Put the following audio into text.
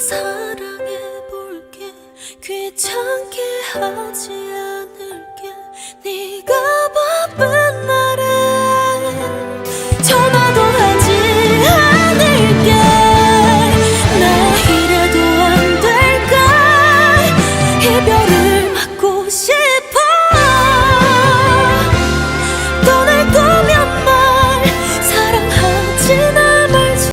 사랑해볼게. 귀찮게 하지 않을게. 네가 바쁜 날에 전화도 하지 않을게. 나 이래도 안 될까? 이별을 막고 싶어. 떠날 거면 말 사랑하지